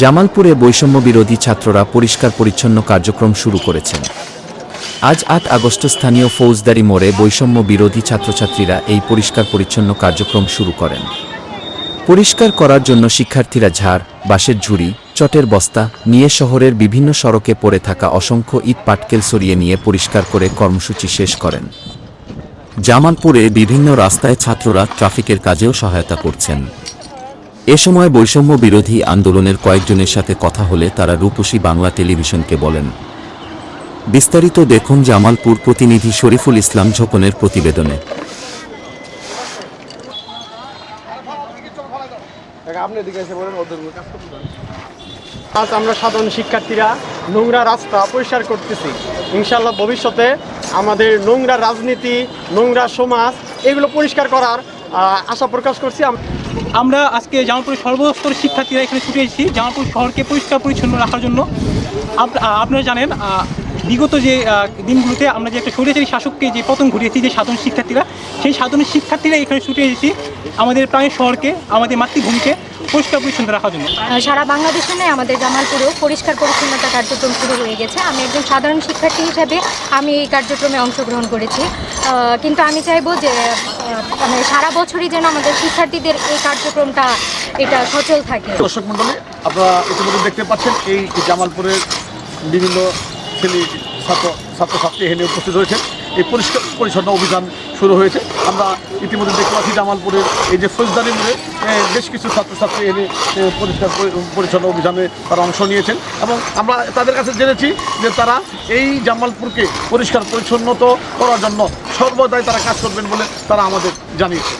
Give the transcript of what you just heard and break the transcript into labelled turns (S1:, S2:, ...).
S1: জামালপুরে বৈষম্য বিরোধী ছাত্ররা পরিষ্কার পরিচ্ছন্ন কার্যক্রম শুরু করেছেন। আজ আট আগস্ট স্থানীয় ফৌজদারি মোড়ে বৈষম্য বিরোধী ছাত্রছাত্রীরা এই পরিষ্কার পরিচ্ছন্ন কার্যক্রম শুরু করেন। পরিষ্কার করার জন্য শিক্ষার্থীরা ঝাড়, বাঁশের ঝুড়ি, চটের বস্তা নিয়ে শহরের বিভিন্ন সড়কে পড়ে থাকা অসংখ্য ইট পাটকেল সরিয়ে নিয়ে পরিষ্কার করে কর্মসূচি শেষ করেন। জামালপুরে বিভিন্ন রাস্তায় ছাত্ররা ট্রাফিকের কাজেও সহায়তা করছেন। এ সময় বৈষম্য বিরোধী আন্দোলনের কয়েকজনের সাথে কথা হলে তারা রূপসী বাংলা টেলিভিশনকে বলেন। বিস্তারিত দেখুন জামালপুর প্রতিনিধি শরীফুল ইসলাম ঝোকনের প্রতিবেদনে।
S2: আজ আমরা সাধারণ শিক্ষার্থীরা নোংরা রাস্তা পরিষ্কার করতেছি। ইনশাল্লাহ ভবিষ্যতে আমাদের নোংরা রাজনীতি, নোংরা সমাজ, এগুলো পরিষ্কার করার আশা প্রকাশ করছি।
S3: আমরা আজকে জামালপুরের সর্বস্তরের শিক্ষার্থীরা এখানে ছুটে এসেছি। জামালপুর শহরকে পরিষ্কার পরিচ্ছন্ন রাখার জন্য। আপনারা জানেন বিগত যে দিনগুলোতে আমরা যে একটা স্বৈরাচারী শাসককে যে পতন ঘটিয়েছি যে সাধারণ শিক্ষার্থীরা সেই সাধারণ শিক্ষার্থীরা এখানে ছুটে এসেছি আমাদের প্রাণের শহরকে আমাদের মাতৃভূমিকে পরিষ্কার পরিচ্ছন্ন রাখার জন্য।
S4: সারা বাংলাদেশে নয় আমাদের জামালপুরেও পরিষ্কার পরিচ্ছন্নতা কার্যক্রম শুরু হয়ে গেছে। আমি একজন সাধারণ শিক্ষার্থী হিসেবে আমি এই কার্যক্রমে অংশগ্রহণ করেছি। কিন্তু আমি চাইব যে মানে সারা বছরই যেন আমাদের শিক্ষার্থীদের এই কার্যক্রমটা এটা সচল থাকে।
S5: দর্শক মণ্ডলী আপনারা ইতিমধ্যে দেখতে পাচ্ছেন এই জামালপুরের বিভিন্ন ছেলে ছাত্র ছাত্রছাত্রী এখানে উপস্থিত হয়েছে এই পরিষ্কার পরিচ্ছন্ন অভিযান শুরু হয়েছে। আমরা ইতিমধ্যে দেখতে পাচ্ছি জামালপুরের এই যে ফৌজদারি মোড়ে বেশ কিছু ছাত্রছাত্রী এনে পরিষ্কার পরি- পরিচ্ছন্ন অভিযানে তারা অংশ নিয়েছেন। এবং আমরা তাদের কাছে জেনেছি যে তারা এই জামালপুরকে পরিষ্কার পরিচ্ছন্নত করার জন্য সর্বদাই তারা কাজ করবেন বলে তারা আমাদের জানিয়েছে।